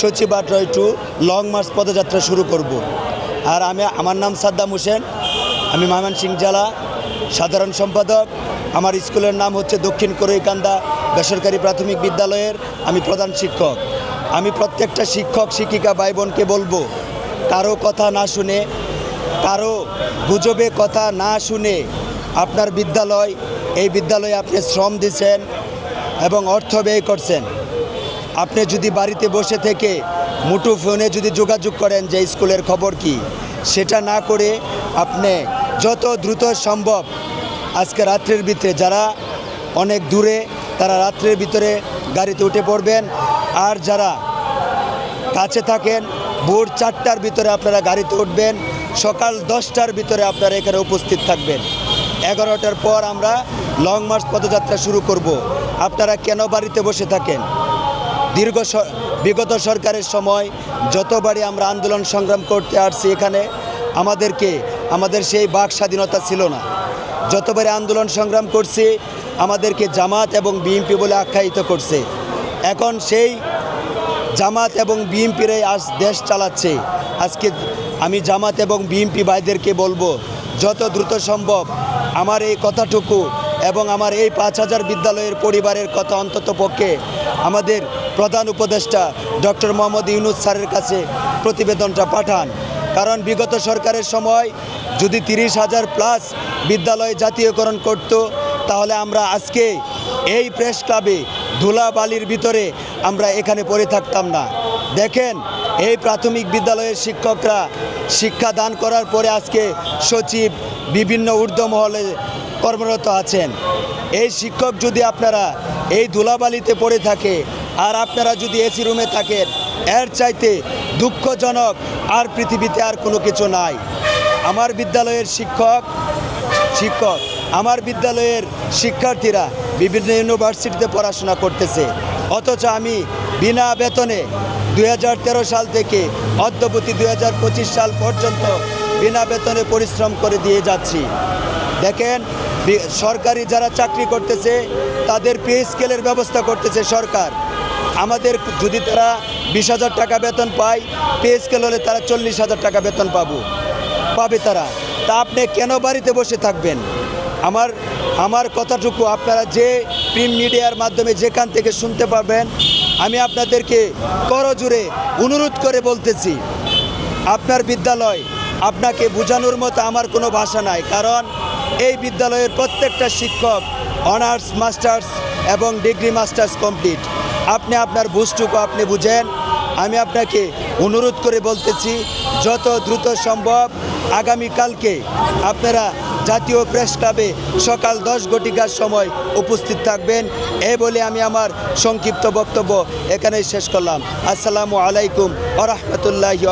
সচিবাট্রয় two long March পদযাত্রা শুরু করব। আর আমি, আমার নাম সাদ্দাম হোসেন, আমি ময়মনসিংহ জেলা সাধারণ সম্পাদক। আমার স্কুলের নাম হচ্ছে দক্ষিণ করইকান্দা বেসরকারি প্রাথমিক বিদ্যালয়ের, আমি প্রধান শিক্ষক। আমি প্রত্যেকটা শিক্ষক, শিক্ষিকা ভাই বোনকে বলব, কারও কথা না শুনে, কারও গুজবে কথা না শুনে আপনার বিদ্যালয়, এই বিদ্যালয়ে আপনি শ্রম দিচ্ছেন এবং অর্থ ব্যয় করছেন। আপনি যদি বাড়িতে বসে থেকে মুঠো ফোনে যদি যোগাযোগ করেন যে স্কুলের খবর কি, সেটা না করে আপনি যত দ্রুত সম্ভব আজকে রাত্রের ভিতরে, যারা অনেক দূরে, তারা রাত্রের ভিতরে গাড়িতে উঠে পড়বেন। আর যারা কাছে থাকেন, ভোর চারটার ভিতরে আপনারা গাড়িতে উঠবেন। সকাল দশটার ভিতরে আপনারা এখানে উপস্থিত থাকবেন। এগারোটার পর আমরা লং মার্চ পদযাত্রা শুরু করব। আপনারা কেন বাড়িতে বসে থাকেন? দীর্ঘ বিগত সরকারের সময় যতবারই আমরা আন্দোলন সংগ্রাম করতে আসছি এখানে, আমাদেরকে, আমাদের সেই বাক স্বাধীনতা ছিল না। যতবারই আন্দোলন সংগ্রাম করছি, আমাদেরকে জামাত এবং বিএনপি বলে আখ্যায়িত করছে। এখন সেই জামাত এবং বিএনপিরাই আজ দেশ চালাচ্ছে। আজকে আমি জামাত এবং বিএনপি ভাইদেরকে বলব, যত দ্রুত সম্ভব আমার এই কথাটুকু এবং আমার এই পাঁচ হাজার বিদ্যালয়ের পরিবারের কথা অন্তত পক্ষে আমাদের প্রধান উপদেষ্টা ডক্টর মোহাম্মদ ইউনুস স্যারের কাছে প্রতিবেদনটা পাঠান। কারণ বিগত সরকারের সময় যদি তিরিশ হাজার প্লাস বিদ্যালয় জাতীয়করণ করত, তাহলে আমরা আজকে এই প্রেস ক্লাবে ধুলাবালির ভিতরে আমরা এখানে পড়ে থাকতাম না। দেখেন, এই প্রাথমিক বিদ্যালয়ের শিক্ষকরা শিক্ষা দান করার পরে আজকে সচিব বিভিন্ন ঊর্ধ্বমহলে কর্মরত আছেন। এই শিক্ষক যদি আপনারা এই ধুলাবালিতে পড়ে থাকে, আর আপনারা যদি এসি রুমে থাকেন, এর চাইতে দুঃখজনক আর পৃথিবীতে আর কোনো কিছু নাই। আমার বিদ্যালয়ের শিক্ষক শিক্ষক, আমার বিদ্যালয়ের শিক্ষার্থীরা বিভিন্ন ইউনিভার্সিটিতে পড়াশোনা করতেছে। অথচ আমি বিনা বেতনে দু হাজার তেরো সাল থেকে অদ্যবধি দুই সাল পর্যন্ত বিনা বেতনে পরিশ্রম করে দিয়ে যাচ্ছি। দেখেন সরকারি যারা চাকরি করতেছে, তাদের পে স্কেলের ব্যবস্থা করতেছে সরকার। আমাদের যদি তারা বিশ হাজার টাকা বেতন পায়, পে স্কেল হলে তারা চল্লিশ হাজার টাকা বেতন পাবো। পাবে তারা। তা আপনি কেন বাড়িতে বসে থাকবেন? আমার আমার কথাটুকু আপনারা যে প্রিন্ট মিডিয়ার মাধ্যমে যেখান থেকে শুনতে পারবেন, আমি আপনাদেরকে করজুড়ে অনুরোধ করে বলতেছি, আপনার বিদ্যালয় আপনাকে বোঝানোর মতো আমার কোনো ভাষা নাই। কারণ এই বিদ্যালয়ের প্রত্যেকটা শিক্ষক অনার্স মাস্টার্স এবং ডিগ্রি মাস্টার্স কমপ্লিট আপনি আপনার বুঝটুকু আপনি বুঝেন। আমি আপনাকে অনুরোধ করে বলতেছি, যত দ্রুত সম্ভব আগামীকালকে আপনারা জাতীয় প্রেস ক্লাবে সকাল দশ ঘটিকার সময় উপস্থিত থাকবেন। এ বলে আমি আমার সংক্ষিপ্ত বক্তব্য এখানেই শেষ করলাম। আসসালামু আলাইকুম আ রহমতুল্লাহি